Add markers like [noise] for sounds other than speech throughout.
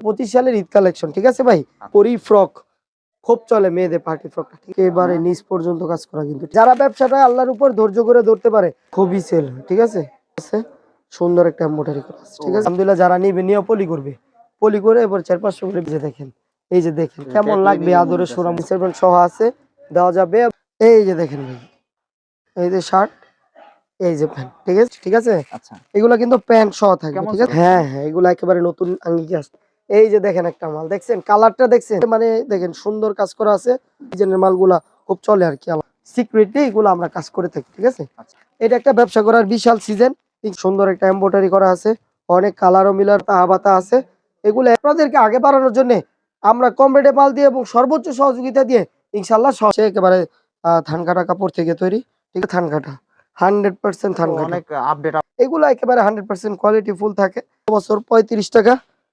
পঁচিশ সালের ঈদ কালেকশন ঠিক আছে ভাই? পরি ফ্রক খুব চলে মেয়েদের পার্টি ফ্রকটা ঠিক এবারে নিচ পর্যন্ত কাজ করা কিন্তু। যারা ব্যবসাটা আল্লাহর উপর ধৈর্য করে ধরতে পারে খুবই সেল ঠিক আছে? সুন্দর একটা এম্বোটারি করা আছে ঠিক আছে? আলহামদুলিল্লাহ যারা নিবে নিয়ে পলি করবে। পলি করে এবার চার পাঁচশো করে বেঁচে দেখেন। এই যে দেখেন কেমন লাগবে আদরে সোরাম। সেভেন সহ আছে দেওয়া যাবে। এই যে দেখেন ভাই এই যে শার্ট এই যে প্যান্ট ঠিক আছে? ঠিক আছে? আচ্ছা। এগুলা কিন্তু প্যান্ট সহ থাকবে কেমন ঠিক আছে? হ্যাঁ হ্যাঁ এগুলা একেবারে নতুন আঙ্গিকে আসছে। এই যে দেখেন একটা মাল দেখছেন? কালারটা দেখছেন? মানে দেখেন সুন্দর কাজ করা আছে। ডিজাইনের মালগুলা খুব চলে আর কি সিক্রেটলি এগুলো আমরা কাজ করে থাকি ঠিক আছে? আচ্ছা। এটা একটা ব্যবসা করার বিশাল সিজন সুন্দর একটা এম্বোটারি করা আছে। অনেক কালারও মিলার তাহাবাতা আছে। এগুলো আপনাদেরকে আগে বাড়ানোর জন্য আমরা কম রেটে মাল দিয়ে এবং সর্বোচ্চ সহযোগিতা দিয়ে ইনশাল্লাহ সে একেবারে ধান কাটা কাপড় থেকে তৈরি। ঠিক আছে ধান কাটা হান্ড্রেড পার্সেন্ট ধান কাটা অনেক আপডেট এগুলো একেবারে হান্ড্রেড পার্সেন্ট কোয়ালিটি ফুল থাকে। বছর পঁয়ত্রিশ টাকা।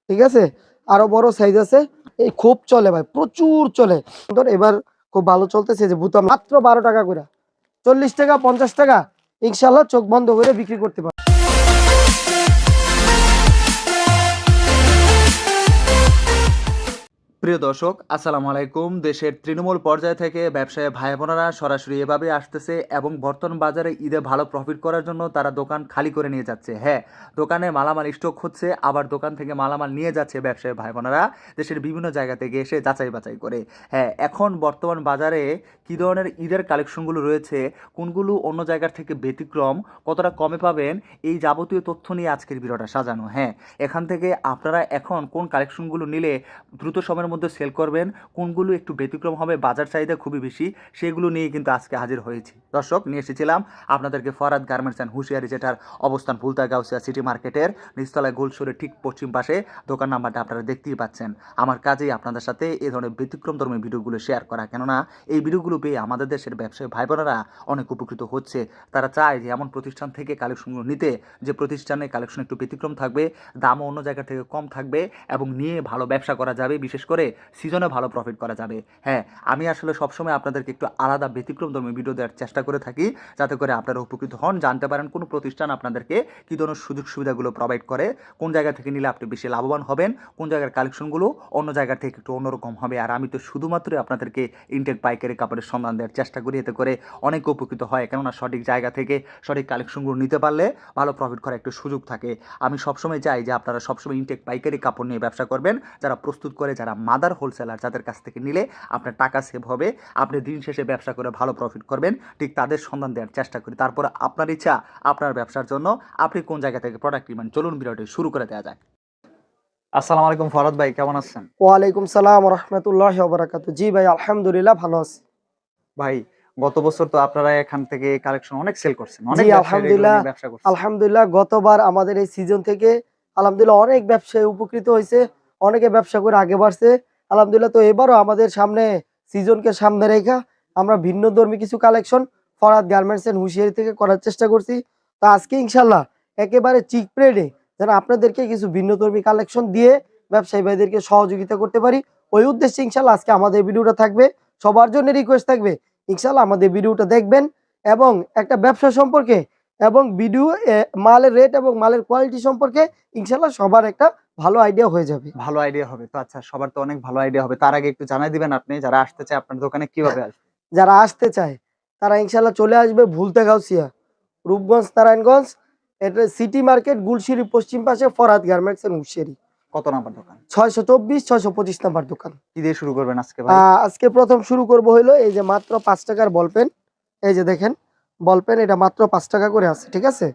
ঠিক আছে? আরও বড় সাইজ আছে। এই খুব চলে ভাই, প্রচুর চলে। এবার খুব ভালো চলতেছে যে বুতাম মাত্র বারো টাকা করে চল্লিশ টাকা, পঞ্চাশ টাকা ইনশাল্লাহ চোখ বন্ধ করে বিক্রি করতে পারবে। প্রিয় দর্শক, আসসালামু আলাইকুম। দেশের তৃণমূল পর্যায় থেকে ব্যবসায়ী ভাই বোনেরা সরাসরি এভাবে আসতেছে এবং বর্তমান বাজারে ঈদে ভালো প্রফিট করার জন্য তারা দোকান খালি করে নিয়ে যাচ্ছে। হ্যাঁ দোকানে মালামাল স্টক হচ্ছে, আবার দোকান থেকে মালামাল নিয়ে যাচ্ছে ব্যবসায়ী ভাই বোনেরা দেশের বিভিন্ন জায়গা থেকে এসে যাচাই বাছাই করে। হ্যাঁ এখন বর্তমান বাজারে কী ধরনের ঈদের কালেকশনগুলো রয়েছে, কোনগুলো অন্য জায়গার থেকে ব্যতিক্রম, কতটা কমে পাবেন, এই যাবতীয় তথ্য নিয়ে আজকের ভিডিওটা সাজানো। হ্যাঁ এখান থেকে আপনারা এখন কোন কালেকশনগুলো নিলে দ্রুত সময়ের মধ্যে সেল করবেন, কোনগুলো একটু ব্যতিক্রম হবে, বাজার চাহিদা খুবই বেশি, সেগুলো নিয়ে কিন্তু আজকে হাজির হয়েছি। দর্শক, নিয়ে এসেছিলাম আপনাদেরকে ফরাদ গার্মেন্টস অ্যান্ড হুঁশিয়ারি যেটার অবস্থান ভুলতা গাউসিয়া সিটি মার্কেটের নিচতলায় গোলসুরের ঠিক পশ্চিম পাশে, দোকান নাম্বারটা আপনারা দেখতেই পাচ্ছেন। আমার কাজেই আপনাদের সাথে এই ধরনের ব্যতিক্রম ধর্মী ভিডিওগুলো শেয়ার করা, কেননা এই ভিডিওগুলো পেয়ে আমাদের দেশের ব্যবসায়ী ভাই বোনেরা অনেক উপকৃত হচ্ছে। তারা চায় যে এমন প্রতিষ্ঠান থেকে কালেকশনগুলো নিতে, যে প্রতিষ্ঠানে কালেকশন একটু ব্যতিক্রম থাকবে, দামও অন্য জায়গা থেকে কম থাকবে এবং নিয়ে ভালো ব্যবসা করা যাবে, বিশেষ করে সিজনে ভালো প্রফিট করা যাবে। হ্যাঁ আমি আসলে সবসময় আপনাদেরকে একটু আলাদা ব্যতিক্রম ধর্মী ভিডিও দেওয়ার চেষ্টা করে থাকি, যাতে করে আপনারা উপকৃত হন, জানতে পারেন কোন প্রতিষ্ঠান আপনাদেরকে কী ধরনের সুযোগ সুবিধাগুলো প্রোভাইড করে, কোন জায়গা থেকে নিলে আপনি বেশি লাভবান হবেন, কোন জায়গার কালেকশনগুলো অন্য জায়গা থেকে একটু অন্যরকম হবে। আর আমি তো শুধুমাত্রই আপনাদেরকে ইনটেক পাইকারি কাপড়ের সন্ধান দেওয়ার চেষ্টা করি, এতে করে অনেক উপকৃত হয়। কেননা সঠিক জায়গা থেকে সঠিক কালেকশনগুলো নিতে পারলে ভালো প্রফিট করার একটু সুযোগ থাকে। আমি সবসময় চাই যে আপনারা সবসময় ইনটেক পাইকারি কাপড় নিয়ে ব্যবসা করবেন, যারা প্রস্তুত করে, যারা মাদার হোলসেলার যাদের কাছ থেকে নিলে আপনার টাকা সেভ হবে আপনি দিন শেষে ব্যবসা করে ভালো প্রফিট করবেন ঠিক তাদের সন্ধান দেওয়ার চেষ্টা করি। তারপর আপনার ইচ্ছা আপনার ব্যবসার জন্য আপনি কোন জায়গা থেকে প্রোডাক্ট নেবেন চলুন ভিডিওটি শুরু করে দেওয়া যাক। আসসালামু আলাইকুম ফরাদ ভাই কেমন আছেন? ওয়ালাইকুম সালাম রহমতুল্লাহ বারাকাত জি ভাই আলহামদুলিল্লাহ ভালো আছি। ভাই গত বছর তো আপনারা এখান থেকে কালেকশন অনেক সেল করছেন জি, আলহামদুলিল্লাহ। আলহামদুলিল্লাহ গতবার আমাদের এই সিজন থেকে আলহামদুলিল্লাহ অনেক ব্যবসায়ী উপকৃত হয়েছে। অনেকে ব্যবসা করে আগে বাড়ছে। আলহামদুলিল্লাহ, তো এবারও আমাদের সামনে সিজনকে সামনে রেখা আমরা ভিন্ন ধর্মী কিছু collection Farhad garments and hosiery থেকে করার চেষ্টা করছি। তো আজকে ইনশাল্লাহ একেবারে চিক প্রেডে যেন আপনাদেরকে কিছু ভিন্ন ধর্মী কালেকশন দিয়ে ব্যবসায়ী ভাইদেরকে সহযোগিতা করতে পারি। ওই উদ্দেশ্যে ইনশাল্লাহ আজকে আমাদের ভিডিওটা থাকবে। সবার জন্য রিকোয়েস্ট থাকবে। ইনশাল্লাহ আমাদের ভিডিওটা দেখবেন এবং একটা ব্যবসা সম্পর্কে এবং ভিডিও মালের রেট এবং মালের কোয়ালিটি সম্পর্কে ইনশাল্লাহ সবার একটা ভালো আইডিয়া হয়ে যাবে। ভালো আইডিয়া হবে। তো আচ্ছা সবার তো অনেক ভালো আইডিয়া হবে। তার আগে একটু জানাই দিবেন আপনি যারা আসতে চায় আপনার দোকানে কীভাবে আসবে? যারা আসতে চায় তারা ইনশাল্লাহ চলে আসবে ভুলতে গাউসিয়া রূপগঞ্জ নারায়ণগঞ্জ এটা সিটি মার্কেট গুলশিরি পশ্চিম পাশে ফরাদ গার্মেন্টস এন্ড হুশিয়ারি কত নাম্বার দোকান? ছয়শো চব্বিশ ছয়শো পঁচিশ নাম্বার দোকান। কি দিয়ে শুরু করবেন আজকে আজকে প্রথম শুরু করব হইল এই যে মাত্র পাঁচ টাকার বল পেন এই যে দেখেন বল পেন এটা মাত্র পাঁচ টাকা করে আছে ঠিক আছে?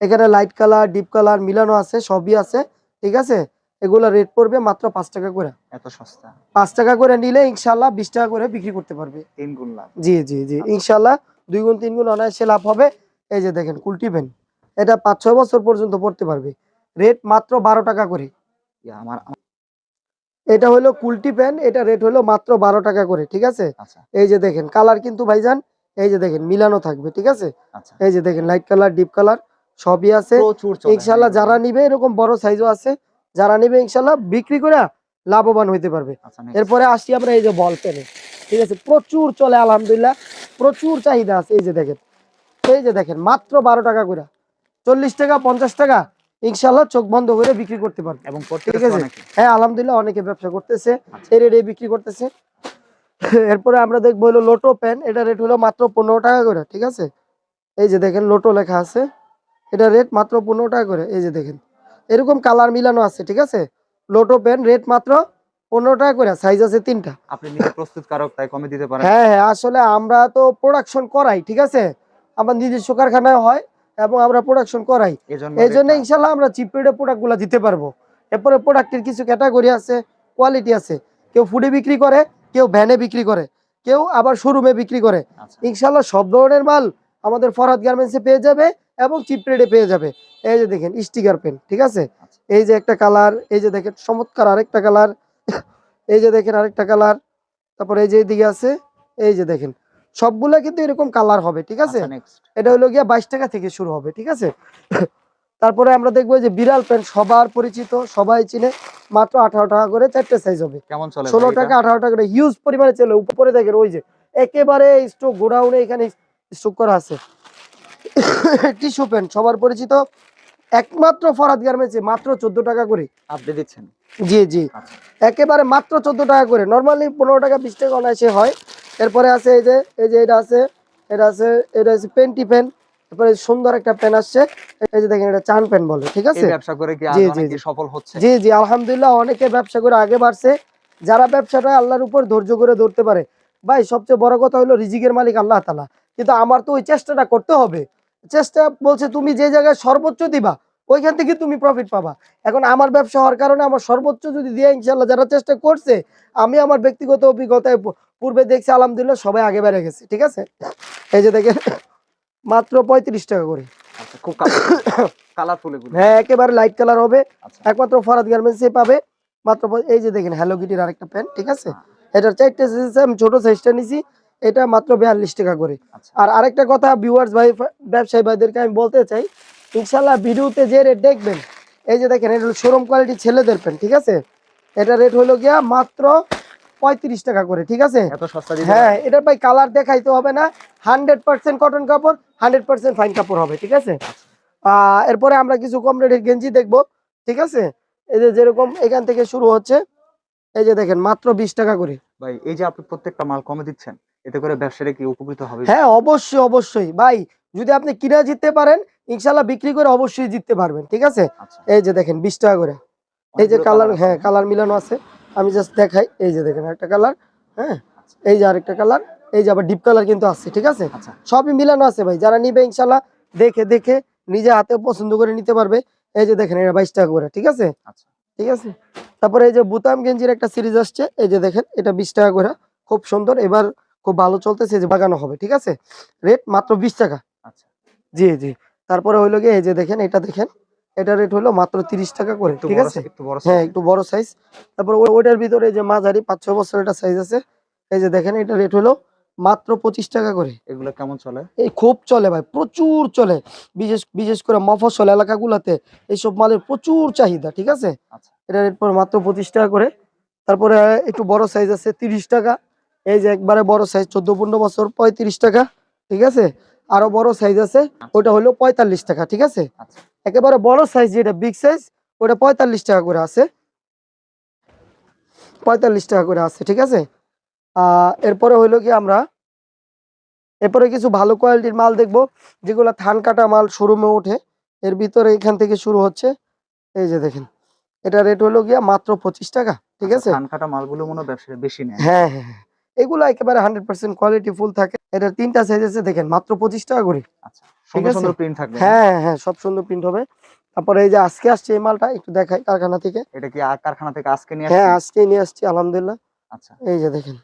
এখানে লাইট কালার ডিপ কালার মিলানো আছে সবই আছে। ঠিক আছে? এগুলো রেট পড়বে মাত্র পাঁচ টাকা করে। এত সস্তা। পাঁচ টাকা করে নিলে ইনশাল্লাহ বিশ টাকা করে বিক্রি করতে পারবে। তিন গুণ লাভ। জি জি জি। ইনশাল্লাহ দুই গুণ তিন গুণ অনায়াসে লাভ হবে। এই যে দেখেন কুলটি পেন। এটা পাঁচ ছয় বছর পর্যন্ত পড়তে পারবে। রেট মাত্র বারো টাকা করে। আমার এটা হলো কুলটি পেন এটা রেট হলো মাত্র বারো টাকা করে ঠিক আছে? আচ্ছা। এই যে দেখেন কালার কিন্তু ভাইজান এই যে দেখেন মিলানো থাকবে ঠিক আছে? আচ্ছা। এই যে দেখেন লাইট কালার ডিপ কালার সবই আছে। ইনশাল্লাহ যারা নিবে এরকম বড় সাইজও আছে যারা নিবে ইনশাল্লাহ বিক্রি করে লাভবান হইতে পারবে। আচ্ছা এরপরে আসি আমরা এই যে বল পেনে ঠিক আছে প্রচুর চলে আলহামদুলিল্লাহ। প্রচুর চাহিদা আছে এই যে দেখেন। এই যে দেখেন মাত্র বারো টাকা করে চল্লিশ টাকা পঞ্চাশ টাকা ইনশাল্লাহ চোখ বন্ধ করে বিক্রি করতে পারবে। এবং ঠিক আছে। হ্যাঁ আলহামদুলিল্লাহ অনেকে ব্যবসা করতেছে। আচ্ছা। এই রেটে বিক্রি করতেছে। এরপরে আমরা দেখব হলো লোটো পেন এটা রেট হলো মাত্র পনেরো টাকা করে ঠিক আছে? এই যে দেখেন লোটো লেখা আছে। এটা রেট মাত্র পনেরো টাকা করে। এই যে দেখেন এরকম কালার মিলানো আছে ঠিক আছে? লোটো পেন রেট মাত্র পনেরো টাকা করে সাইজ আছে তিনটা। আপনি প্রস্তুতকারক তাই কমে দিতে পারেন। হ্যাঁ হ্যাঁ আসলে আমরা তো প্রোডাকশন করাই ঠিক আছে? আমার নিজস্ব কারখানায় হয় এবং আমরা প্রোডাকশন করাই। এই জন্য ইনশাল্লাহ আমরা চিপ রেটে প্রোডাক্টগুলো দিতে পারব। এরপরে প্রোডাক্টের কিছু ক্যাটাগরি আছে কোয়ালিটি আছে। কেউ ফুডে বিক্রি করে কেউ ভ্যানে বিক্রি করে কেউ আবার শোরুমে বিক্রি করে। আচ্ছা। ইনশাল্লাহ সব ধরনের মাল আমাদের ফরহাদ গার্মেন্টসে পেয়ে যাবে। এবং চিপ রেটে পেয়ে যাবে। এই যে দেখেন স্টিকার পেন ঠিক আছে? আচ্ছা। এই যে একটা কালার এই যে দেখেন চমৎকার আরেকটা কালার এই যে দেখেন আরেকটা কালার তারপর এই যে এদিকে আছে এই যে দেখেন সবগুলা কিন্তু এরকম কালার হবে ঠিক আছে? আচ্ছা এটা হলো গিয়া বাইশ টাকা থেকে শুরু হবে ঠিক আছে? [coughs] তারপরে আমরা দেখব যে বিড়াল প্যান্ট সবার পরিচিত সবাই চিনে মাত্র আঠারো টাকা করে চারটে সাইজ হবে। কেমন ষোলো টাকা আঠারো টাকা করে হিউজ পরিমাণে চলে উপরে দেখেন ওই যে একেবারে স্টোক গোডাউনে এখানে স্টোক করা আছে। [laughs] টিস্যু প্যান্ট সবার পরিচিত একমাত্র ফরাদ গার্মেন্টসে মাত্র চোদ্দ টাকা করে। আপনি দিচ্ছেন? জি জি। আচ্ছা। একেবারে মাত্র চোদ্দ টাকা করে। নর্মালি পনেরো টাকা বিশ টাকা অনায়াসে হয়। এরপরে আছে এই যে এই যে এটা আছে এটা আছে এটা আছে পেন্টি পেন তারপরে সুন্দর একটা পেন আসছে। এই যে দেখেন এটা চান পেন বলে ঠিক আছে? ব্যবসা করে কি জি, জি। সফল হচ্ছে? জি জি আলহামদুলিল্লাহ অনেকে ব্যবসা করে আগে বাড়ছে। যারা ব্যবসাটা আল্লাহর উপর ধৈর্য করে ধরতে পারে। ভাই সবচেয়ে বড় কথা হলো রিজিকের মালিক আল্লাহ তালা কিন্তু আমার তো ওই চেষ্টাটা করতে হবে। চেষ্টা বলছে তুমি যে জায়গায় সর্বোচ্চ দিবা ওইখান থেকে তুমি প্রফিট পাবা। এখন আমার ব্যবসা হওয়ার কারণে আমার সর্বোচ্চ যদি দিয়ে ইনশাল্লাহ যারা চেষ্টা করছে আমি আমার ব্যক্তিগত অভিজ্ঞতায় পূর্বে দেখছি আলহামদুলিল্লাহ সবাই আগে বেড়ে গেছে ঠিক আছে? এই যে দেখেন মাত্র পঁয়ত্রিশ টাকা করে। আচ্ছা খুব কালারফুল হ্যাঁ একেবারে লাইট কালার হবে। আচ্ছা। একমাত্র ফরাদ গার্মেন্টসে পাবে। মাত্র এই যে দেখেন হ্যালো কিটির আরেকটা প্যান্ট ঠিক আছে? এটার চারটে সাইজ আমি ছোট সাইজটা নিছি। এটা মাত্র বিয়াল্লিশ টাকা করে। আচ্ছা। আর আরেকটা কথা ভিউয়ার্স ভাই ব্যবসায়ী ভাইদেরকে আমি বলতে চাই ইনশাল্লাহ ভিডিওতে যে রেট দেখবেন এই যে দেখেন এটা হলো শোরুম কোয়ালিটি ছেলেদের প্যান্ট ঠিক আছে? এটা রেট হলো গিয়া মাত্র পঁয়ত্রিশ টাকা করে ঠিক আছে? এত সস্তা হ্যাঁ এটার ভাই কালার দেখাইতে হবে না হান্ড্রেড পার্সেন্ট কটন কাপড় হান্ড্রেড পার্সেন্ট ফাইন কাপড় হবে ঠিক আছে? আহ, এরপরে আমরা কিছু কম রেটের গেঞ্জি দেখব ঠিক আছে? এই যে যেরকম এখান থেকে শুরু হচ্ছে এই যে দেখেন মাত্র বিশ টাকা করে। ভাই এই যে আপনি প্রত্যেকটা মাল কমে দিচ্ছেন এতে করে ব্যবসাটা কি উপকৃত হবে? হ্যাঁ অবশ্যই অবশ্যই। ভাই যদি আপনি কিনা জিততে পারেন ইনশাল্লাহ বিক্রি করে অবশ্যই জিততে পারবেন ঠিক আছে? আচ্ছা। এই যে দেখেন বিশ টাকা করে। এই যে কালার হ্যাঁ কালার মিলানো আছে। আমি জাস্ট দেখাই এই যে দেখেন একটা কালার হ্যাঁ? এই যে আরেকটা কালার এই যে আবার ডিপ কালার কিন্তু আছে ঠিক আছে? আচ্ছা। সবই মিলানো আছে ভাই যারা নিবে ইনশাল্লাহ দেখে দেখে নিজে হাতে পছন্দ করে নিতে পারবে। এই যে দেখেন এটা বাইশ টাকা করে ঠিক আছে? আচ্ছা। ঠিক আছে? তারপরে এই যে বুতাম গেঞ্জির একটা সিরিজ আসছে এই যে দেখেন এটা বিশ টাকা করে খুব সুন্দর। এবার খুব ভালো চলতেছে যে বাগানো হবে ঠিক আছে? রেট মাত্র বিশ টাকা। আচ্ছা। জি জি। তারপরে হইল গিয়ে এই যে দেখেন এটা দেখেন এটা রেট হলো মাত্র তিরিশ টাকা করে ঠিক আছে? বড় হ্যাঁ একটু বড় সাইজ। তারপর ওই- ওইটার ভিতরে যে মাঝারি পাঁচ ছ বছর একটা সাইজ আছে। এই যে দেখেন এটা রেট হলো মাত্র পঁচিশ টাকা করে। এগুলো কেমন চলে? এই খুব চলে ভাই প্রচুর চলে। বিশেষ বিশেষ করে মফস্বল এলাকাগুলোতে এইসব মালের প্রচুর চাহিদা ঠিক আছে? আচ্ছা। এটা রেট পড়ে মাত্র পঁচিশ টাকা করে। তারপরে একটু বড় সাইজ আছে তিরিশ টাকা। এই যে একবারে বড় সাইজ চোদ্দ পনেরো বছর পঁয়ত্রিশ টাকা ঠিক আছে? আরও বড় সাইজ আছে ওটা হলো পঁয়তাল্লিশ টাকা ঠিক আছে? আচ্ছা। একেবারে বড় সাইজ যেটা বিগ সাইজ ওটা পঁয়তাল্লিশ টাকা করে আছে। পঁয়তাল্লিশ টাকা করে আছে ঠিক আছে? এরপরে হইল কি আমরা এরপরে কিছু ভালো কোয়ালিটির মাল দেখব যেগুলো থান কাটা মাল শোরুমে ওঠে। এর ভিতরে এখান থেকে শুরু হচ্ছে এই যে দেখেন এটা রেট হলো গিয়া মাত্র পঁচিশ টাকা ঠিক আছে? ধান কাটা মালগুলো মনে হয় ব্যবসাটা বেশি নেয়। হ্যাঁ হ্যাঁ হ্যাঁ। এগুলো একেবারে হান্ড্রেড পার্সেন্ট কোয়ালিটি ফুল থাকে। এটার তিনটা সাইজ আছে দেখেন মাত্র পঁচিশ টাকা করে। আচ্ছা আছে। প্রিন্ট থাকবে। হ্যাঁ হ্যাঁ, সব সুন্দর প্রিন্ট হবে। তারপরে এই যে আজকে আসছে এই মালটা একটু দেখাই কারখানা থেকে। এটা কি কারখানা থেকে আজকে নিয়ে হ্যাঁ আজকে নিয়ে আসছি আলহামদুলিল্লাহ। আচ্ছা। এই যে দেখেন।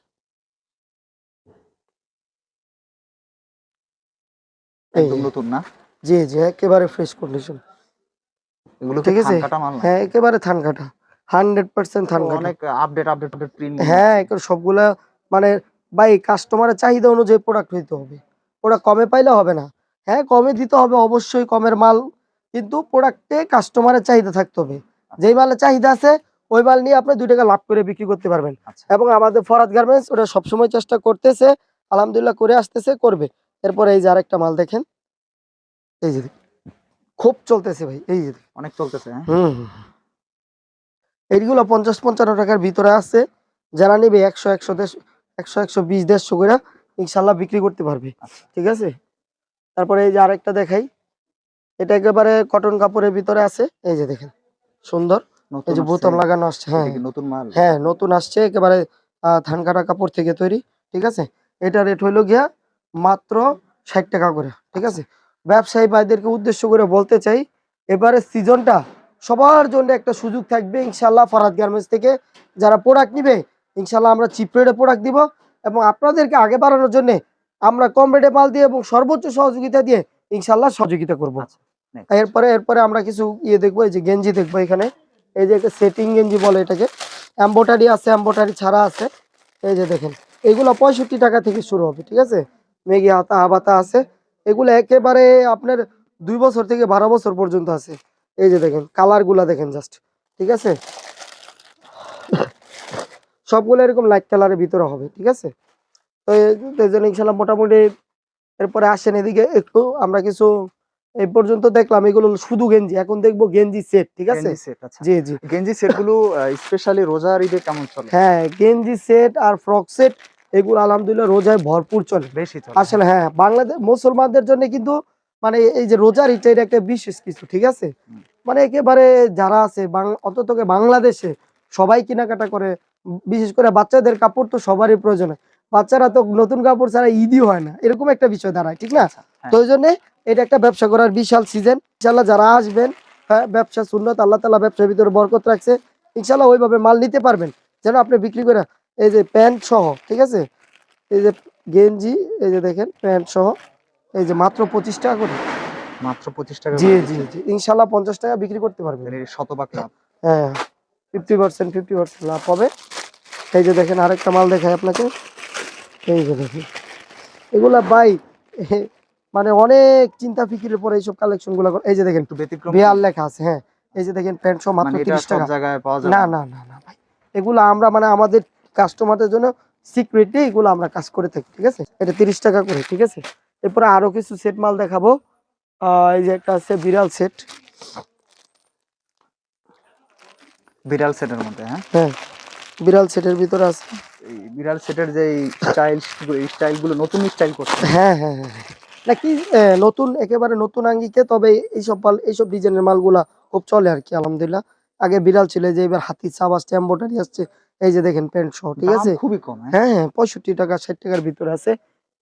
একদম নতুন না? জি জি একেবারে ফ্রেশ কন্ডিশন এগুলো ঠিক ঠিক আছে। আছে কাটা মাল না হ্যাঁ একেবারে থান কাটা হান্ড্রেড পার্সেন্ট থান কাটা অনেক আপডেট আপডেট আপডেট প্রিন্ট হ্যাঁ সবগুলা মানে ভাই কাস্টমারের চাহিদা অনুযায়ী প্রোডাক্ট হইতে হবে। ওরা কমে পাইলে হবে না। হ্যাঁ কমে দিতে হবে অবশ্যই কমের মাল কিন্তু প্রোডাক্টে কাস্টমারের চাহিদা থাকতে হবে। যেই মালের চাহিদা আছে ওই মাল নিয়ে আপনি দুই টাকা লাভ করে বিক্রি করতে পারবেন। আচ্ছা। এবং আমাদের ফরাদ গার্মেন্টস ওটা সবসময় চেষ্টা করতেছে আলহামদুলিল্লাহ করে আসতেছে করবে। এরপরে এই যে আরেকটা মাল দেখেন। এই যে খুব চলতেছে ভাই এই যে অনেক চলতেছে হ্যাঁ? হুম হুম। এইগুলো পঞ্চাশ পঞ্চান্ন টাকার ভিতরে আছে। যারা নিবে একশো একশো দেড়শো একশো একশো বিশ দেড়শো করে ইনশাল্লাহ বিক্রি করতে পারবে। আচ্ছা। ঠিক আছে? তারপরে এই যে আরেকটা দেখাই। এটা একেবারে কটন কাপড়ের ভিতরে আছে। এই যে দেখেন সুন্দর। এই যে। বোতাম লাগানো আসছে হ্যাঁ। নতুন মাল? হ্যাঁ নতুন আসছে একেবারে ধান কাটা কাপড় থেকে তৈরি। ঠিক আছে? এটা রেট হইল গিয়া মাত্র ষাট টাকা করে। ঠিক আছে? ব্যবসায়ী ভাইদেরকে উদ্দেশ্য করে বলতে চাই এবারে সিজনটা সবার জন্য একটা সুযোগ থাকবে ইনশাল্লাহ ফরাদ গার্মেন্টস থেকে। যারা প্রোডাক্ট নিবে ইনশাল্লাহ আমরা চিপ রেটে প্রোডাক্ট দিব এবং আপনাদেরকে আগে বাড়ানোর জন্য আমরা কম রেটে মাল দিয়ে এবং সর্বোচ্চ সহযোগিতা দিয়ে ইনশাল্লাহ সহযোগিতা করব। আচ্ছা, এরপরে এরপরে আমরা কিছু ইয়ে দেখব এই যে গেঞ্জি দেখব এখানে। এই যে একটা সেটিং গেঞ্জি বলে এটাকে। এম্বোটারি আছে এম্বোটারি ছাড়া আছে। এই যে দেখেন এগুলো পঁয়ষট্টি টাকা থেকে শুরু হবে ঠিক আছে? মেগি হাতা হাবাতা আছে। এগুলো একেবারে আপনার দুই বছর থেকে বারো বছর পর্যন্ত আছে। এই যে দেখেন কালারগুলা দেখেন জাস্ট ঠিক আছে? সবগুলো এরকম লাইট কালারের ভিতরে হবে ঠিক আছে? তো এই- জন্য ইনশাল্লাহ মোটামুটি এরপরে আসেন এদিকে একটু আমরা কিছু এই পর্যন্ত দেখলাম এগুলো শুধু গেঞ্জি এখন দেখব গেঞ্জি সেট ঠিক আছে? আচ্ছা। জি জি। গেঞ্জি সেটগুলো স্পেশালি রোজার ঈদে কেমন চলে? হ্যাঁ গেঞ্জি সেট আর ফ্রক সেট এগুলো আলহামদুলিল্লাহ রোজায় ভরপুর চলে। বেশি চলে। আসলে হ্যাঁ বাংলাদেশ মুসলমানদের জন্য কিন্তু মানে এই যে রোজার এটা এটা একটা বিশেষ কিছু ঠিক আছে? মানে একেবারে যারা আছে বাং- অন্তত বাংলাদেশে সবাই কেনাকাটা করে বিশেষ করে বাচ্চাদের কাপড় তো সবারই প্রয়োজন হয়। বাচ্চারা তো নতুন কাপড় ছাড়া ঈদই হয় না। এরকম একটা বিষয় দাঁড়ায় ঠিক না? আচ্ছা, হ্যাঁ। তো ওই জন্য এটা একটা ব্যবসা করার বিশাল সিজন ইনশাল্লাহ যারা আসবেন হ্যাঁ ব্যবসা সুন্নত আল্লাহ তালা ব্যবসার ভিতরে বরকত রাখছে ইনশাল্লাহ ওইভাবে মাল নিতে পারবেন। যেন আপনি বিক্রি করে এই যে প্যান্ট সহ ঠিক আছে? এই যে গেঞ্জি এই যে দেখেন প্যান্ট সহ এই যে মাত্র পঁচিশ টাকা করে। মাত্র পঁচিশ টাকা জি জি জি ইনশাল্লাহ পঞ্চাশ টাকা বিক্রি করতে পারবেন। শতভাগ লাভ। হ্যাঁ। ফিফটি পার্সেন্ট ফিফটি পার্সেন্ট লাভ হবে। এই যে দেখেন আরেকটা মাল দেখায় আপনাকে। এই যে দেখেন। এগুলা বাই মানে অনেক চিন্তা ফিকিরের পরে এইসব কালেকশনগুলা এই যে দেখেন একটু ব্যতিক্রম বিয়ার লেখা আছে হ্যাঁ। এই যে দেখেন প্যান্ট সহ মাত্র মানে তিরিশ টাকা। না না না না ভাই। এগুলো আমরা মানে আমাদের কাস্টমারদের জন্য সিক্রেটলি এগুলো আমরা কাজ করে থাকি ঠিক আছে? এটা তিরিশ টাকা করে ঠিক আছে? এরপরে আরও কিছু সেট মাল দেখাবো। এই যে একটা আছে বিড়াল সেট বিড়াল সেটের মধ্যে হ্যাঁ? হ্যাঁ বিড়াল সেটের ভিতরে আছে। এই বিড়াল সেটের যে স্টাইল স্টাইলগুলো নতুন স্টাইল করছে। হ্যাঁ হ্যাঁ হ্যাঁ হ্যাঁ। নাকি নতুন একেবারে নতুন আঙ্গিকে তবে এইসব মাল এইসব ডিজাইনের মালগুলা খুব চলে আর কি আলহামদুলিল্লাহ। আগে বিড়াল ছিল যে এবার হাতির চাপ আসছে এম্বোটারি আসছে এই যে দেখেন প্যান্ট সহ ঠিক আছে? খুবই কম হ্যাঁ। হ্যাঁ হ্যাঁ পঁয়ষট্টি টাকা ষাট টাকার ভিতরে আছে।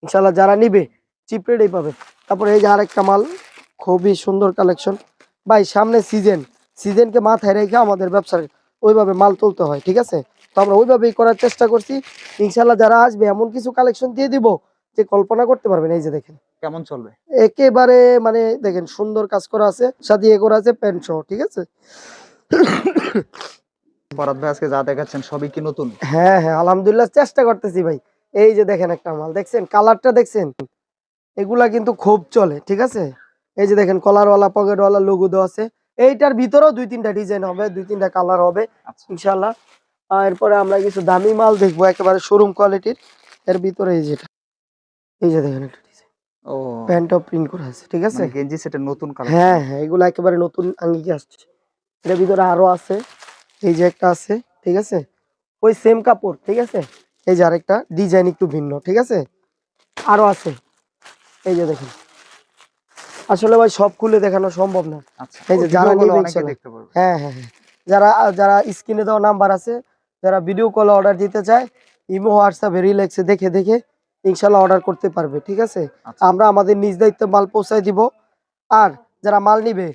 ইনশাল্লাহ যারা নিবে চিপ রেটেই পাবে। তারপরে এই যে আরেকটা মাল খুবই সুন্দর কালেকশন ভাই সামনে সিজন সিজনকে মাথায় রেখে আমাদের ব্যবসার ওইভাবে মাল তুলতে হয় ঠিক আছে? তো আমরা ওইভাবেই করার চেষ্টা করছি। ইনশাল্লাহ যারা আসবে এমন কিছু কালেকশন দিয়ে দিব যে কল্পনা করতে পারবেন। এই যে দেখেন। কেমন চলবে? একেবারে মানে দেখেন সুন্দর কাজ করা আছে সাথে ইয়ে করা আছে প্যান্ট সহ ঠিক আছে? ফরাদ ভাই আজকে যা দেখাচ্ছেন সবই কি নতুন? হ্যাঁ হ্যাঁ আলহামদুলিল্লাহ চেষ্টা করতেছি ভাই। এই যে দেখেন একটা মাল দেখছেন? কালারটা দেখছেন? এগুলা কিন্তু খুব চলে ঠিক আছে? এই যে দেখেন কলারওয়ালা পকেটওয়ালা লোগো দেওয়া আছে। এইটার ভিতরেও দুই তিনটা ডিজাইন হবে দুই তিনটা কালার হবে আচ্ছা। ইনশাল্লাহ আর এরপরে আমরা কিছু দামি মাল দেখব একেবারে শোরুম কোয়ালিটির এর ভিতরে এই যেটা এই যে দেখেন একটা ডিজাইন ও। প্যান্টও প্রিন্ট করা আছে ঠিক আছে? মানে গেঞ্জি সেটের নতুন কালার হ্যাঁ হ্যাঁ এগুলো একেবারে নতুন আঙ্গিকে আসছে। এটার ভিতরে আরও আছে এই যে একটা আছে ঠিক আছে? ওই সেম কাপড় ঠিক আছে? এই যে আরেকটা ডিজাইন একটু ভিন্ন ঠিক আছে? আরও আছে। এই যে দেখেন। আসলে ভাই সব খুলে দেখানো সম্ভব না। আচ্ছা এই যে যারা নিবে দেখতে পারবে। হ্যাঁ হ্যাঁ হ্যাঁ। যারা যারা স্ক্রিনে দেওয়া নাম্বার আছে যারা ভিডিও কল অর্ডার দিতে চায় ইমো হোয়াটসঅ্যাপে রিল্যাক্সে দেখে দেখে ইনশাল্লাহ অর্ডার করতে পারবে ঠিক আছে? আচ্ছা। আমরা আমাদের নিজ দায়িত্বে মাল পৌঁছায় দিব। আর যারা মাল নিবে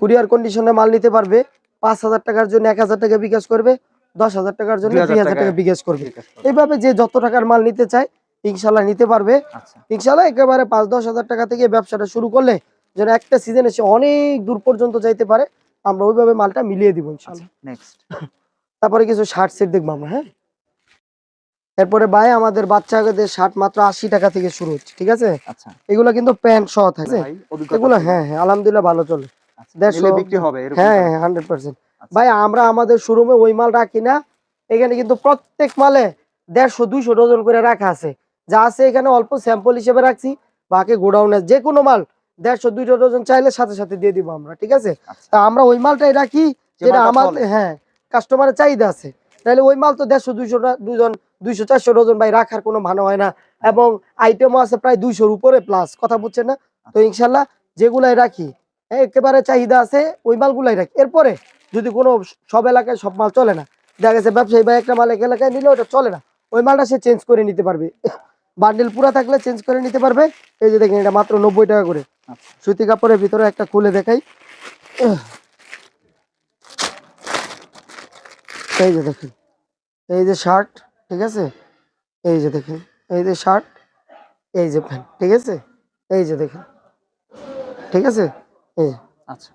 কুরিয়ার কন্ডিশনে মাল নিতে পারবে পাঁচ হাজার টাকার জন্য এক হাজার টাকা বিকাশ করবে দশ হাজার টাকার জন্য 2000 দুই হাজার টাকা বিকাশ করবে। এইভাবে যে যত টাকার মাল নিতে চায় ইনশাল্লাহ নিতে পারবে। আচ্ছা। ইনশাল্লাহ একেবারে পাঁচ দশ হাজার টাকা থেকে ব্যবসাটা শুরু করলে যেন একটা সিজন এসে অনেক দূর পর্যন্ত যাইতে পারে আমরা ওইভাবে মালটা মিলিয়ে দিব ইনশাল্লাহ নেক্সট [laughs] তারপরে কিছু শার্ট সেট দেখব আমরা হ্যাঁ? এরপরে ভাই আমাদের বাচ্চাদের শার্ট মাত্র আশি টাকা থেকে শুরু হচ্ছে ঠিক আছে? আচ্ছা। এগুলো কিন্তু প্যান্ট সহ থাকে। এগুলো? হ্যাঁ হ্যাঁ আলহামদুলিল্লাহ ভালো চলে। আচ্ছা, দেড়শো- বিক্রি হবে হ্যাঁ হ্যাঁ হান্ড্রেড পার্সেন্ট আচ্ছা। ভাই আমরা আমাদের শোরুমে ওই মাল রাখি না এখানে কিন্তু প্রত্যেক মালে দেড়শো দুইশো ডজন করে রাখা আছে। যা আছে এখানে অল্প স্যাম্পল হিসেবে রাখছি বাকি গোডাউনে যে কোনো মাল দেড়শো দুইশো ডজন চাইলে সাথে সাথে দিয়ে দিব আমরা ঠিক আছে? আচ্ছা। তা আমরা ওই মালটাই রাখি যেটা আমাদের হ্যাঁ কাস্টমারের চাহিদা আছে। তাহলে ওই মাল তো দেড়শো দুইশো দুজন দুইশো চারশো ডজন ভাই রাখার কোনো ভানো হয় না। এবং আইটেমও আছে প্রায় দুইশোর উপরে প্লাস কথা বুঝছেন না? তো ইনশাল্লাহ যেগুলাই রাখি একেবারে চাহিদা আছে ওই মালগুলাই রাখি। এরপরে যদি কোনো সব এলাকায় সব মাল চলে না দেখা গেছে ব্যবসায়ী ভাই একটা মাল এক এলাকায় নিলে ওটা চলে না ওই মালটা সে চেঞ্জ করে নিতে পারবে। বান্ডেল পুরা থাকলে চেঞ্জ করে নিতে পারবে। এই যে দেখেন এটা মাত্র নব্বই টাকা করে। আচ্ছা। সুতি কাপড়ের ভিতরে একটা খুলে দেখাই। এই যে দেখেন এই যে শার্ট ঠিক আছে? এই যে দেখেন এই যে শার্ট এই যে প্যান্ট ঠিক আছে? এই যে দেখেন ঠিক আছে? এই আচ্ছা।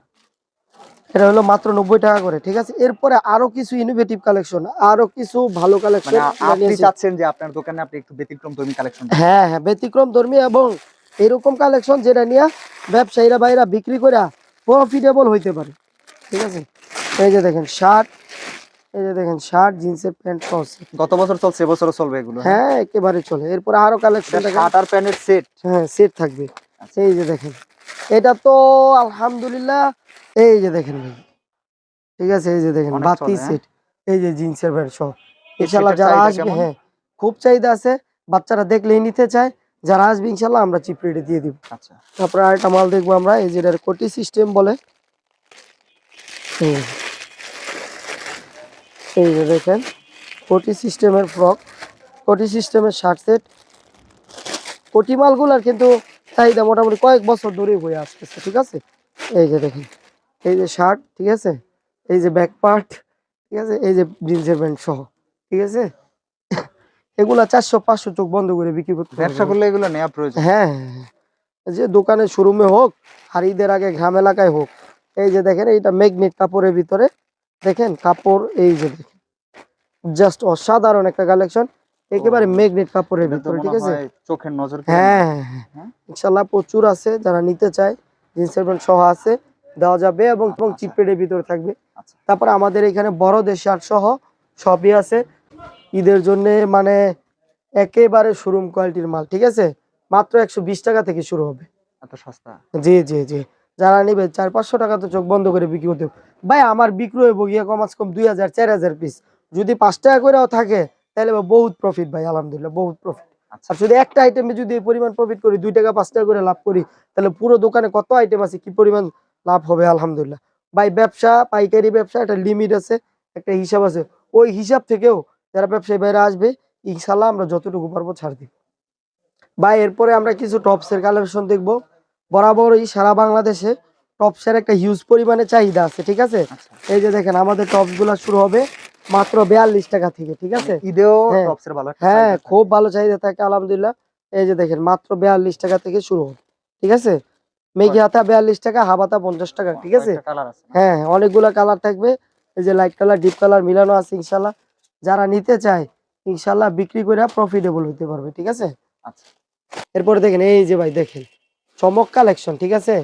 এটা হলো মাত্র নব্বই টাকা করে ঠিক আছে? এরপরে আরও কিছু ইনোভেটিভ কালেকশন আরও কিছু ভালো মানে কালেকশন আপনি চাচ্ছেন যে আপনার দোকানে আপনি একটু ব্যতিক্রম ধর্মী কালেকশন হ্যাঁ হ্যাঁ ব্যতিক্রম ধর্মী এবং এরকম কালেকশন যেটা নিয়ে ব্যবসায়ীরা বাইরা বিক্রি করে প্রফিটেবল হইতে পারে ঠিক আছে? এই যে দেখেন শার্ট এই যে দেখেন শার্ট জিন্সের প্যান্ট চলছে। গত বছর চলছে এবছরও চলবে এগুলো হ্যাঁ? একেবারে চলে। এরপরে আরও কালেকশন শার্ট আর প্যান্টের সেট হ্যাঁ সেট থাকবে। এই যে দেখেন এটা তো আলহামদুলিল্লাহ এই যে দেখেন ভাই ঠিক আছে এই যে দেখেন বাতি? সেট এই যে জিন্সের প্যান্ট সহ ইনশাল্লাহ যারা আসবে হ্যাঁ খুব চাহিদা আছে বাচ্চারা দেখলেই নিতে চায় যারা আসবে ইনশাল্লাহ আমরা চিপ রেটে দিয়ে দিব আচ্ছা তারপরে আরেকটা মাল দেখব আমরা এই যেটার কোটি সিস্টেম বলে। এই যে দেখেন কোটি সিস্টেমের ফ্রক কোটি সিস্টেমের শার্ট সেট কোটি মালগুলার কিন্তু চাহিদা মোটামুটি কয়েক বছর ধরেই হয়ে আসতেছে ঠিক আছে? এই যে দেখেন এই যে শার্ট ঠিক আছে? এই যে ব্যাক পার্ট ঠিক আছে? এই যে জিন্সের প্যান্ট সহ ঠিক আছে? এগুলা চারশো পাঁচশো চোখ বন্ধ করে বিক্রি করতে ব্যবসা করলে এগুলো নেওয়া প্রয়োজন। হ্যাঁ হ্যাঁ, হ্যাঁ। যে দোকানে শোরুমে হোক আর ঈদের আগে গ্রাম এলাকায় হোক এই যে দেখেন এইটা ম্যাগনেট কাপড়ের ভিতরে দেখেন কাপড় এই যে দেখেন। জাস্ট অসাধারণ একটা কালেকশন একেবারে। ম্যাগনেট কাপড়ের ভিতরে ঠিক আছে চোখের নজর হ্যাঁ। হ্যাঁ, হ্যাঁ? হ্যাঁ ইনশাল্লাহ প্রচুর আছে যারা নিতে চায় জিন্সের প্যান্ট সহ আছে দেওয়া যাবে এবং এবং আচ্ছা। ভিতরে থাকবে আচ্ছা। তারপরে আমাদের এখানে বড়দের শার্ট সহ সবই আছে ঈদের জন্য মানে একেবারে শোরুম কোয়ালিটির মাল ঠিক আছে মাত্র একশো বিশ টাকা থেকে শুরু হবে এত সস্তা জি জি জি যারা নিবে চার পাঁচশো টাকা তো চোখ বন্ধ করে বিক্রি করতে হবে। ভাই আমার বিক্রি হইব গিয়ে কমাস কম দুই হাজার চার হাজার পিস যদি পাঁচ টাকা করেও থাকে তাহলে বহুত প্রফিট ভাই আলহামদুলিল্লাহ বহুত প্রফিট আচ্ছা। আর যদি একটা আইটেমে যদি এই পরিমাণ প্রফিট করি দুই টাকা পাঁচ টাকা করে লাভ করি তাহলে পুরো দোকানে কত আইটেম আছে কি পরিমাণ লাভ হবে আলহামদুলিল্লাহ। ভাই ব্যবসা পাইকারি ব্যবসা একটা লিমিট আছে একটা হিসাব আছে। ওই হিসাব থেকেও যারা ব্যবসায়ী বাইরে আসবে ইনশাল্লাহ আমরা যতটুকু পারব ছাড় দিব। ভাই এরপরে আমরা কিছু টপসের কালেকশন দেখব। বরাবরই সারা বাংলাদেশে টপসের একটা হিউজ পরিমাণে চাহিদা আছে ঠিক আছে? আচ্ছা। এই যে দেখেন আমাদের টপসগুলা শুরু হবে মাত্র বিয়াল্লিশ টাকা থেকে ঠিক আছে? ঈদেও হ্যাঁ। হ্যাঁ। খুব ভালো চাহিদা থাকে আলহামদুলিল্লাহ। এই যে দেখেন মাত্র বিয়াল্লিশ টাকা থেকে শুরু ঠিক আছে? মেঘি হাতা বিয়াল্লিশ টাকা হাবাতা পঞ্চাশ টাকা ঠিক আছে? হ্যাঁ হ্যাঁ, অনেকগুলা কালার থাকবে। এই যে লাইট কালার ডিপ কালার মিলানো আছে ইনশাল্লাহ যারা নিতে চায় ইনশাল্লাহ বিক্রি করে প্রফিটেবল হতে পারবে ঠিক আছে? আচ্ছা। এরপরে দেখেন এই যে ভাই দেখেন চমক কালেকশন ঠিক আছে?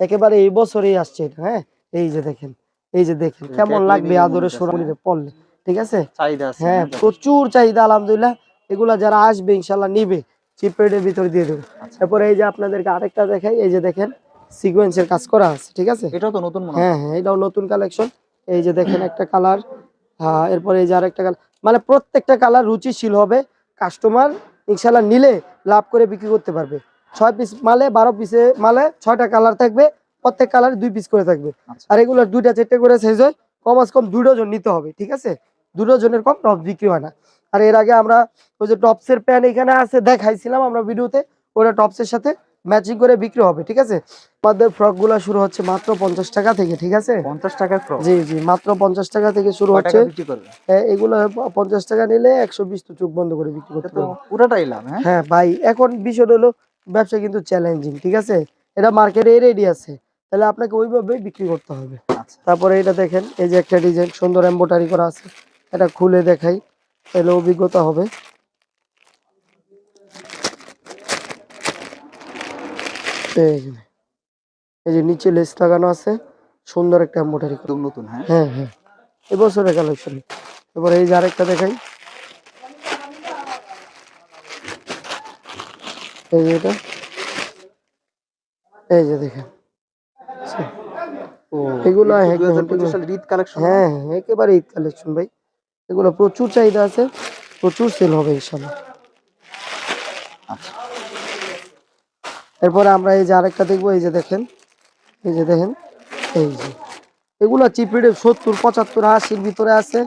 একেবারে এই বছরেই আসছে হ্যাঁ? এই যে দেখেন এই যে দেখেন কেমন লাগবে আদরে চাচ্ছে, পড়লে ঠিক আছে? চাহিদা আছে হ্যাঁ প্রচুর চাহিদা আলহামদুলিল্লাহ। এগুলা যারা আসবে ইনশাল্লাহ নিবে। চিপ রেটের ভিতরে দিয়ে দেবো। আচ্ছা। এরপরে এই যে আপনাদেরকে আরেকটা দেখাই এই যে দেখেন সিকোয়েন্সের কাজ করা আছে ঠিক আছে? এটাও তো নতুন হ্যাঁ। হ্যাঁ এটাও নতুন কালেকশন এই যে দেখেন একটা কালার হ্যাঁ এরপরে এই যে আরেকটা কালার মানে প্রত্যেকটা কালার রুচিশীল হবে। কাস্টমার ইনশাল্লাহ নিলে লাভ করে বিক্রি করতে পারবে। ছয় পিস মালে বারো পিসে মালে ছয়টা কালার থাকবে। প্রত্যেক কালার দুই পিস করে থাকবে। আচ্ছা। আর এগুলো দুইটা চারটে করে সাইজ হয়। কম আজ কম দুই ডজন নিতে হবে ঠিক আছে? দুই ডজনের কম টপস বিক্রি হয় না। আর এর আগে আমরা ওই যে টপসের প্যান এখানে আছে দেখাইছিলাম আমরা ভিডিওতে ওটা টপসের সাথে ম্যাচিং করে বিক্রি হবে ঠিক আছে? আমাদের ফ্রকগুলা শুরু হচ্ছে মাত্র পঞ্চাশ টাকা থেকে ঠিক আছে? পঞ্চাশ টাকার ফ্রক? জি জি মাত্র পঞ্চাশ টাকা থেকে শুরু হচ্ছে। টাকা এগুলো পঞ্চাশ টাকা নিলে একশো বিশ তো চোখ বন্ধ করে বিক্রি করতে পুরোটাই লাভ হ্যাঁ? হ্যাঁ ভাই এখন বিষয় হলো ব্যবসা কিন্তু চ্যালেঞ্জিং ঠিক আছে? এটা মার্কেটে রেডি আছে তাহলে আপনাকে ওইভাবে বিক্রি করতে হবে। আচ্ছা। তারপরে এটা দেখেন এই যে একটা ডিজাইন সুন্দর এম্বোটারি করা আছে। এটা খুলে দেখাই তাহলে অভিজ্ঞতা হবে। এই যে নিচে লেস লাগানো আছে সুন্দর একটা এম্বোটারি একদম নতুন হ্যাঁ? হ্যাঁ হ্যাঁ। এবছরের কালেকশন। এবার এই যে আরেকটা দেখাই। এই যে এটা। এই যে দেখেন। ও এগুলো হ্যাঁ, 2025 সালের ঈদ কালেকশন হ্যাঁ? হ্যাঁ, একেবারে ঈদ কালেকশন ভাই। এগুলো প্রচুর চাহিদা আছে, প্রচুর সেল হবে ইনশাল্লাহ। আচ্ছা। এরপরে আমরা এই যে আরেকটা দেখব, এই যে দেখেন, এই যে দেখেন, এই যে। এগুলো চিপ রেটে সত্তর, পঁচাত্তর, আশির ভিতরে আছে,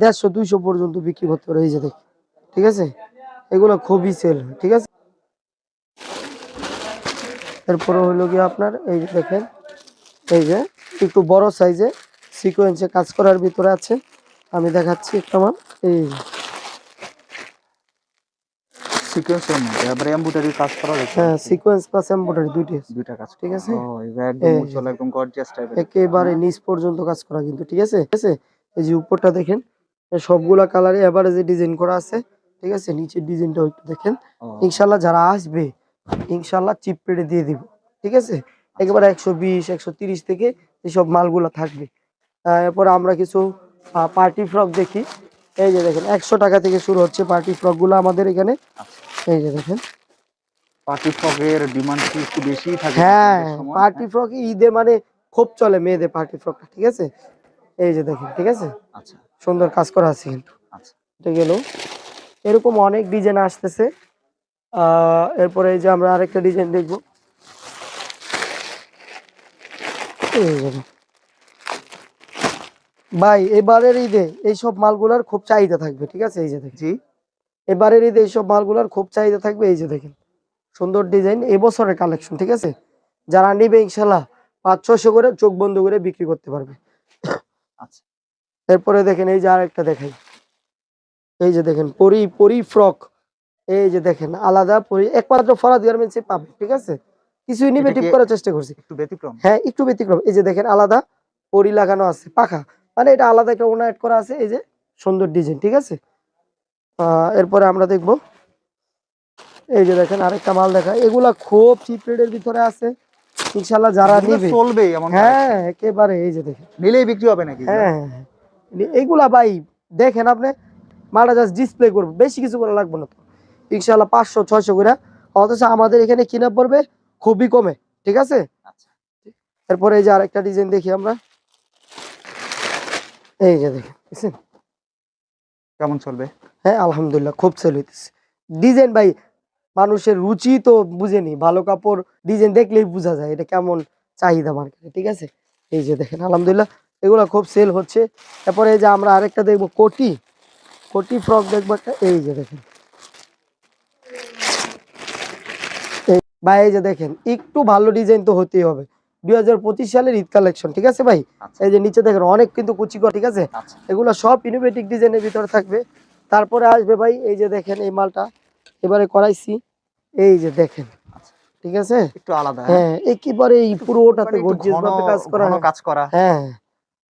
দেড়শো, দুইশো পর্যন্ত বিক্রি করতে পারে, এই যে দেখ ঠিক আছে? এগুলো খুবই সেল ঠিক আছে? এরপরে হলো কি আপনার, এই যে দেখেন, এই যে একটু বড় সাইজে সিকোয়েন্সে কাজ করার ভিতরে আছে। আমি দেখাচ্ছি একটা মাল এই যে। সিকোয়েন্সের মধ্যে আবার এমব্রয়ডারি কাজ করা হ্যাঁ সিকোয়েন্স প্লাস দুইটি দুইটা কাজ ঠিক আছে? ও একদম এই একদম গর্জিয়াস টাইপের একেবারে নিচ পর্যন্ত কাজ করা কিন্তু ঠিক আছে? ঠিক আছে? এই যে উপরটা দেখেন সবগুলা কালারে এভারেজে ডিজাইন করা আছে ঠিক আছে? নিচের ডিজাইনটাও একটু দেখেন। ইনশাল্লাহ যারা আসবে ইনশাল্লাহ চিপ দিয়ে দিব ঠিক আছে? একেবারে একশো বিশ একশো তিরিশ থেকে এইসব মালগুলো থাকবে। এরপর আমরা কিছু পার্টি ফ্রক দেখি। এই যে দেখেন একশো টাকা থেকে শুরু হচ্ছে পার্টি ফ্রকগুলো আমাদের এখানে। এই যে দেখেন। পার্টি ফ্রকের ডিমান্ড কি একটু বেশি থাকে হ্যাঁ পার্টি ফ্রক ঈদের মানে খুব চলে মেয়েদের পার্টি ফ্রকটা ঠিক আছে? এই যে দেখেন ঠিক আছে? আচ্ছা। সুন্দর কাজ করা আছে কিন্তু। আচ্ছা। এটা গেল। এরকম অনেক ডিজাইন আসতেছে। আহ, এরপরে এই যে আমরা আরেকটা ডিজাইন দেখব। এই। ভাই এবারের ঈদে এইসব মালগুলার খুব চাহিদা থাকবে ঠিক আছে? এই যে দেখেন। জি। এবারের ঈদে এইসব মালগুলার খুব চাহিদা থাকবে এই যে দেখেন। সুন্দর ডিজাইন এবছরের কালেকশন ঠিক আছে? যারা নিবে ইনশাল্লাহ পাঁচ ছশো করে চোখ বন্ধ করে বিক্রি করতে পারবে। আচ্ছা। এরপরে দেখেন এই যে আরেকটা দেখাই। এই যে দেখেন পরি পরি ফ্রক। এই যে দেখেন আলাদা পরি একমাত্র ফরাদ গার্মেন্টসে পাবে ঠিক আছে? কিছু ইনোভেটিভ করার চেষ্টা করছি। একটু ব্যতিক্রম? হ্যাঁ একটু ব্যতিক্রম। এই যে দেখেন আলাদা পরি লাগানো আছে পাখা। মানে এটা আলাদা একটা ওনা অ্যাড করা আছে এই যে সুন্দর ডিজাইন ঠিক আছে? এরপরে আমরা দেখব এই যে দেখেন আরেকটা মাল দেখা এগুলা খুব চিপ রেটের ভিতরে আছে ইনশাল্লাহ যারা নিবে। চলবে এমন হ্যাঁ একেবারে এই যে দেখেন। নিলেই বিক্রি হবে নাকি? হ্যাঁ হ্যাঁ, হ্যাঁ। এইগুলা ভাই দেখেন আপনি মালটা জাস্ট ডিসপ্লে করব বেশি কিছু করা লাগবে না তো। ইনশাল্লাহ পাঁচশো ছয়শো করে অথচ আমাদের এখানে কিনা পড়বে খুবই কমে ঠিক আছে? আচ্ছা। এরপরে এই যে আরেকটা ডিজাইন দেখি আমরা। এই যে দেখেন বুঝছেন? কেমন চলবে? হ্যাঁ আলহামদুলিল্লাহ খুব সেল হইতেছে। ডিজাইন ভাই মানুষের রুচি তো বুঝেনি ভালো কাপড় ডিজাইন দেখলেই বোঝা যায় এটা কেমন চাহিদা মার্কেটে ঠিক আছে? এই যে দেখেন আলহামদুলিল্লাহ এগুলো খুব সেল হচ্ছে। তারপরে এই যে আমরা আরেকটা দেখব কোটি। কোটি ফ্রক দেখব একটা এই যে দেখেন। এই ভাই এই যে দেখেন একটু ভালো ডিজাইন তো হতেই হবে। দুই হাজার পঁচিশ সালের ঈদ কালেকশন ঠিক আছে ভাই? আচ্ছা। এই যে নিচে দেখেন অনেক কিন্তু কুচি করা ঠিক আছে? আচ্ছা। এগুলো সব ইনোভেটিভ ডিজাইনের ভিতরে থাকবে। তারপরে আসবে ভাই এই যে দেখেন এই মালটা। এবারে করাইছি এই যে দেখেন ঠিক আছে? একটু আলাদা হ্যাঁ? হ্যাঁ একেবারে এই পুরোটাতে গর্জিয়াস ভাবে কাজ করা হ্যাঁ। কাজ করা। হ্যাঁ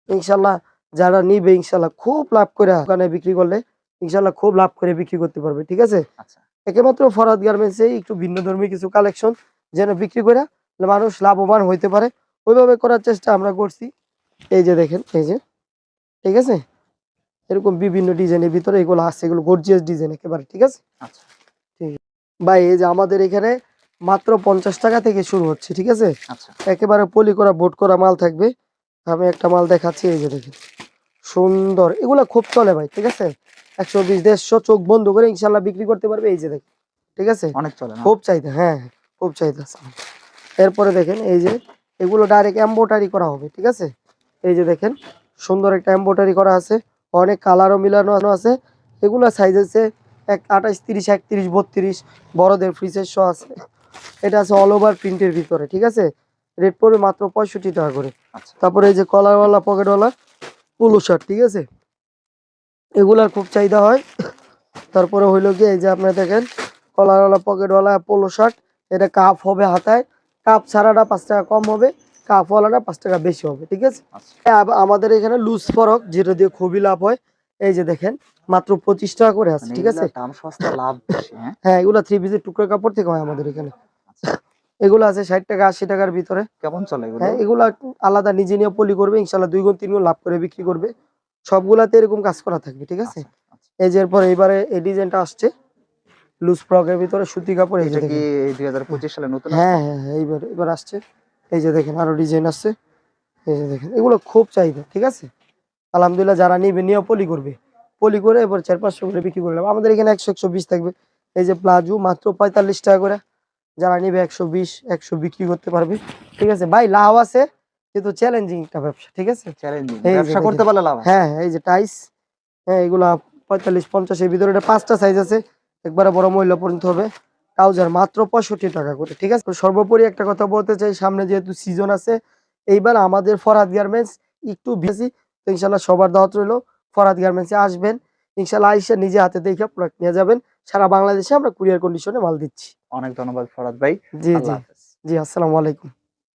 ইনশাল্লাহ যারা নিবে ইনশাল্লাহ খুব লাভ করে ওখানে বিক্রি করলে ইনশাল্লাহ খুব লাভ করে বিক্রি করতে পারবে ঠিক আছে? আচ্ছা। একমাত্র ফরাদ গার্মেন্টসে একটু ভিন্ন ধর্মী কিছু কালেকশন যেন বিক্রি করে মানুষ লাভবান হইতে পারে। ওইভাবে করার চেষ্টা আমরা করছি। এই যে দেখেন এই যে ঠিক আছে? এরকম বিভিন্ন ডিজাইনের ভিতরে এগুলো আছে এগুলো গর্জিয়াস ডিজাইন একেবারে ঠিক আছে? আচ্ছা। ভাই এই যে আমাদের এখানে মাত্র পঞ্চাশ টাকা থেকে শুরু হচ্ছে ঠিক আছে? আচ্ছা। একেবারে পলি করা বোট করা মাল থাকবে। আমি একটা মাল দেখাচ্ছি এই যে দেখেন। সুন্দর। এগুলা খুব চলে ভাই ঠিক আছে? একশো বিশ দেড়শো চোখ বন্ধ করে ইনশাল্লাহ বিক্রি করতে পারবে এই যে দেখেন ঠিক আছে? অনেক চলে খুব চাহিদা হ্যাঁ হ্যাঁ, খুব চাহিদা এরপরে দেখেন এই যে এগুলো ডাইরেক্ট এম্বোটারি করা হবে ঠিক আছে? এই যে দেখেন সুন্দর একটা এম্বোটারি করা আছে অনেক কালারও মিলানো আছে এগুলো সাইজ আছে এক আঠাশ তিরিশ একত্রিশ বত্রিশ বড়দের ফ্রিজের শো আছে। এটা আছে অল ওভার প্রিন্টের ভিতরে ঠিক আছে? রেট পড়বে মাত্র পঁয়ষট্টি টাকা করে। আচ্ছা। তারপরে এই যে কলারওয়ালা পকেটওয়ালা পোলো শার্ট ঠিক আছে? এগুলার খুব চাহিদা হয়। তারপরে হইল কি এই যে আপনার দেখেন কলারওয়ালা পকেটওয়ালা পোলো শার্ট এটা কাপ হবে হাতায় কাপ ছাড়াটা পাঁচ টাকা কম হবে কাপওয়ালাটা পাঁচ টাকা বেশি হবে ঠিক আছে? আচ্ছা। আমাদের এখানে লুজ ফরক যেটা দিয়ে খুবই লাভ হয় এই যে দেখেন মাত্র পঁচিশ টাকা করে আছে মানে ঠিক আছে? দাম সস্তা লাভ হ্যাঁ? হ্যাঁ এগুলা থ্রি পিসের টুকরা কাপড় থেকে হয় আমাদের এখানে। আচ্ছা। এগুলো আছে ষাট টাকা আশি টাকার ভিতরে। কেমন চলে এগুলো? হ্যাঁ এগুলা আলাদা নিজে নিয়ে পলি করবে ইনশাল্লাহ দুই গুণ তিন গুণ লাভ করে বিক্রি করবে। সবগুলাতে এরকম কাজ করা থাকবে ঠিক আছে? আচ্ছা। এই যে এরপর এইবারে এই ডিজাইনটা আসছে। লুজ ফ্রকের ভিতরে সুতি কাপড় এই যে কি দেখেন। দুই হাজার পঁচিশ সালে নতুন? হ্যাঁ হ্যাঁ হ্যাঁ এইবার এবার আসছে। এই যে দেখেন আরও ডিজাইন আসছে। এই যে দেখেন এগুলো খুব চাহিদা ঠিক আছে? আলহামদুলিল্লাহ যারা নিবে নিয়ে পলি করবে। পলি করে এবার চার পাঁচশো করে বিক্রি করলাম আমাদের এখানে একশো একশো বিশ থাকবে। এই যে প্লাজো মাত্র পঁয়তাল্লিশ টাকা করে। যারা নিবে একশো বিশ একশো বিক্রি করতে পারবে ঠিক আছে? ভাই লাভ আছে কিন্তু চ্যালেঞ্জিং একটা ব্যবসা ঠিক আছে? চ্যালেঞ্জিং ব্যবসা করতে পারলে লাভ হ্যাঁ এই যে টাইস হ্যাঁ এগুলা পঁয়তাল্লিশ পঞ্চাশের ভিতরে এটা পাঁচটা সাইজ আছে। একবারে বড় মহিলা পর্যন্ত হবে। ট্রাউজার মাত্র পঁয়ষট্টি টাকা করে ঠিক আছে? সর্বোপরি একটা কথা বলতে চাই সামনে যেহেতু সিজন আছে এইবার আমাদের ফরহাদ গার্মেন্টস একটু বেশি তো ইনশাল্লাহ সবার দাওয়াত রইল ফরহাদ গার্মেন্টসে আসবেন। ইনশাল্লাহ আইসা নিজে হাতে দেখে প্রোডাক্ট নিয়ে যাবেন। সারা বাংলাদেশে আমরা কুরিয়ার কন্ডিশনে মাল দিচ্ছি। অনেক ধন্যবাদ ফরাদ ভাই। জি জি। জি আসসালামু আলাইকুম।